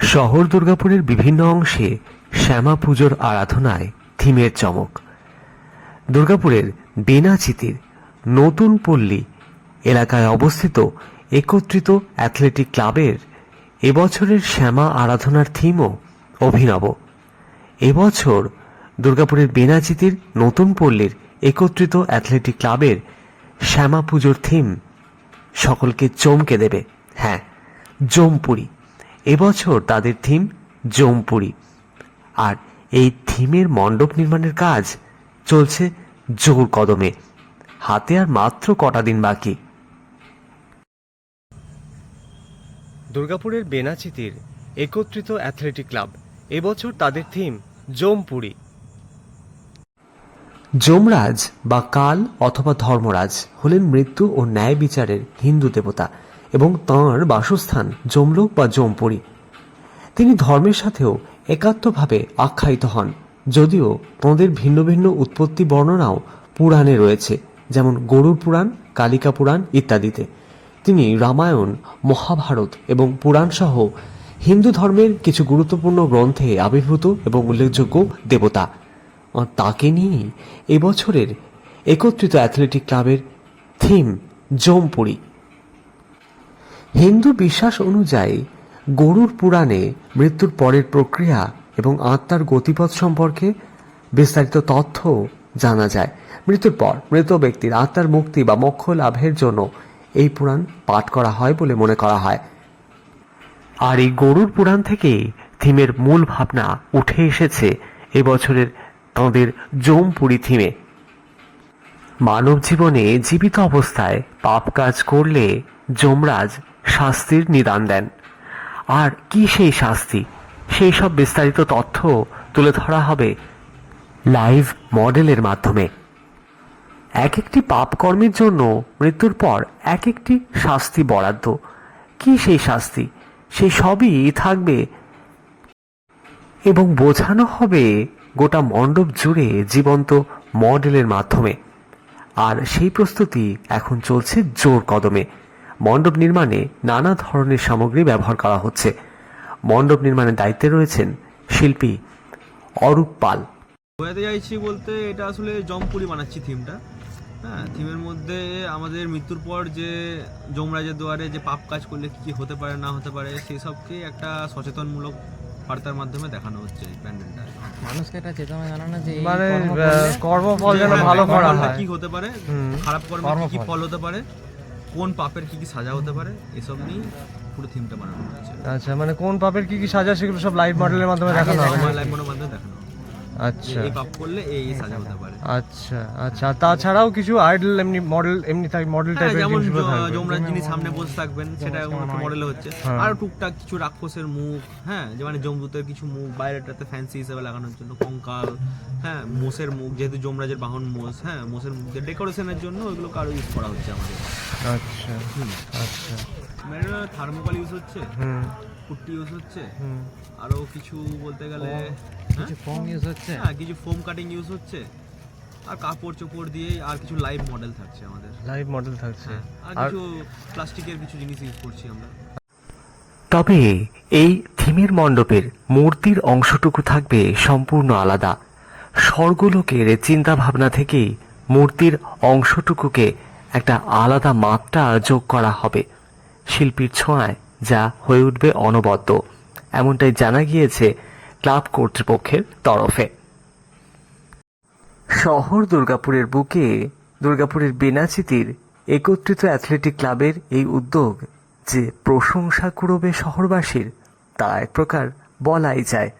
শহর দুর্গাপুরের বিভিন্ন অংশে শ্যামা পুজোর আরাধনায় থিমের চমক। দুর্গাপুরের বেনাচিতির নতুন পল্লী এলাকায় অবস্থিত একত্রিত অ্যাথলেটিক ক্লাবের এবছরের শ্যামা আরাধনার থিমও অভিনব। এবছর দুর্গাপুরের বেনাচিতির নতুন পল্লীর একত্রিত অ্যাথলেটিক ক্লাবের শ্যামা পুজোর থিম সকলকে চমকে দেবে। হ্যাঁ জমপুরি। এবছর তাদের থিম জমপুরি। আর এই থিমের মণ্ডপ নির্মাণের কাজ চলছে জোর কদমে। হাতে আর মাত্র কটা দিন বাকি। দুর্গাপুরের বেনাচিতির একত্রিত অ্যাথলেটিক ক্লাব এবছর তাদের থিম জমপুরি। যমরাজ বা কাল অথবা ধর্মরাজ হলেন মৃত্যু ও ন্যায় বিচারের হিন্দু দেবতা। এবং তাঁর বাসস্থান যমলোক বা যমপুরী। তিনি ধর্মের সাথেও একাত্মভাবে আখ্যায়িত হন, যদিও তাঁদের ভিন্ন ভিন্ন উৎপত্তি বর্ণনাও পুরাণে রয়েছে, যেমন গরুর পুরাণ, কালিকা পুরাণ ইত্যাদিতে। তিনি রামায়ণ, মহাভারত এবং পুরাণ সহ হিন্দু ধর্মের কিছু গুরুত্বপূর্ণ গ্রন্থে আবির্ভূত এবং উল্লেখযোগ্য দেবতা। তাকে নিয়েই এবছরের একত্রিত অ্যাথলেটিক ক্লাবের থিম জমপুরি হিন্দু বিশ্বাস অনুযায়ী গরুর পুরাণে মৃত্যুর পরের প্রক্রিয়া এবং আত্মার গতিপথ সম্পর্কে বিস্তারিত তথ্য জানা যায়। মৃত্যুর পর মৃত ব্যক্তির আত্মার মুক্তি বা মোক্ষ লাভের জন্য এই পুরাণ পাঠ করা হয় বলে মনে করা হয়। আর এই গরুর পুরাণ থেকে থিমের মূল ভাবনা উঠে এসেছে এবছরের তাঁদের জমপুরি থিমে। মানব জীবনে জীবিত অবস্থায় পাপ কাজ করলে যমরাজ শাস্তির নিদান দেন। আর কি সেই শাস্তি? সেই সব বিস্তারিত তথ্য তুলে ধরা হবে লাইভ মডেলের মাধ্যমে। এক একটি পাপ কর্মের জন্য মৃত্যুর পর এক একটি শাস্তি বরাদ্দ। কি সেই শাস্তি? সেই সবই থাকবে এবং বোঝানো হবে গোটা মণ্ডপ জুড়ে জীবন্ত মডেলের মাধ্যমে। আর সেই প্রস্তুতি এখন চলছে জোর কদমে। মণ্ডপ নির্মাণে নানা ধরনের সামগ্রী ব্যবহার করা হচ্ছে। মণ্ডপ নির্মাণের দায়িত্বে রয়েছেন শিল্পী অরূপ পাল। বোঝাতে চাইছি বলতে এটা আসলে জমপুরি বানাচ্ছি থিমটা। হ্যাঁ থিমের মধ্যে আমাদের মৃত্যুর পর যে যমরাজের দুয়ারে যে পাপ কাজ করলে কী কী হতে পারে না হতে পারে সেই সবকে একটা সচেতনমূলক বার্তার মাধ্যমে দেখানো হচ্ছে এই প্যান্ডেলটা। মানুষকে একটা চেতনা জানানো যে মানে কর্ম কর্মফল যেন ভালো করা হয়। কি হতে পারে খারাপ কর্মের কি কি ফল হতে পারে কোন পাপের কি কি সাজা হতে পারে এসব নিয়ে পুরো থিমটা বানানো হয়েছে আচ্ছা মানে কোন পাপের কি কি সাজা সেগুলো সব লাইভ মডেলের মাধ্যমে দেখানো হবে? লাইভ মডেলের মাধ্যমে দেখানো। আচ্ছা। এই পাপ করলে এই এই সাজা হতে পারে। আচ্ছা আচ্ছা। তাছাড়াও কিছু আইডল এমনি মডেল এমনি থাক মডেল হ্যাঁ, টাইপের যেমন জিনিসগুলো যমরাজ যিনি সামনে বসে থাকবেন সেটা একটা মডেল হচ্ছে। হ্যাঁ। আর টুকটাক কিছু রাক্ষসের মুখ হ্যাঁ যে মানে জমদূতের কিছু মুখ বাইরেটাতে ফ্যান্সি হিসেবে লাগানোর জন্য কঙ্কাল হ্যাঁ মোষের মুখ যেহেতু যমরাজের বাহন মোষ হ্যাঁ মোষের মুখ ডেকোরেশনের জন্য ওইগুলো আরও ইউজ করা হচ্ছে আমাদের। আচ্ছা আচ্ছা। থার্মোকল ইউজ হচ্ছে হুম। কুট্টি ইউজ হচ্ছে হুম। আরও কিছু বলতে গেলে কিছু ফোম ইউজ হচ্ছে? হ্যাঁ কিছু ফোম কাটিং ইউজ হচ্ছে। আর কাপড় চোপড় দিয়ে আর কিছু লাইভ মডেল থাকছে আমাদের। লাইভ মডেল থাকছে। হ্যাঁ আর আর কিছু প্লাস্টিকের কিছু জিনিস ইউজ করছি আমরা। তবে এই থিমের মণ্ডপের মূর্তির অংশটুকু থাকবে সম্পূর্ণ আলাদা। স্বর্গলোকের চিন্তা ভাবনা থেকেই মূর্তির অংশটুকুকে একটা আলাদা মাত্রা যোগ করা হবে। শিল্পীর ছোঁয়ায় যা হয়ে উঠবে অনবদ্য। এমনটাই জানা গিয়েছে ক্লাব কর্তৃপক্ষের তরফে। শহর দুর্গাপুরের বুকে দুর্গাপুরের বেনাচিতির একত্রিত অ্যাথলেটিক ক্লাবের এই উদ্যোগ যে প্রশংসা কুড়বে শহরবাসীর, তা এক প্রকার বলাই যায়।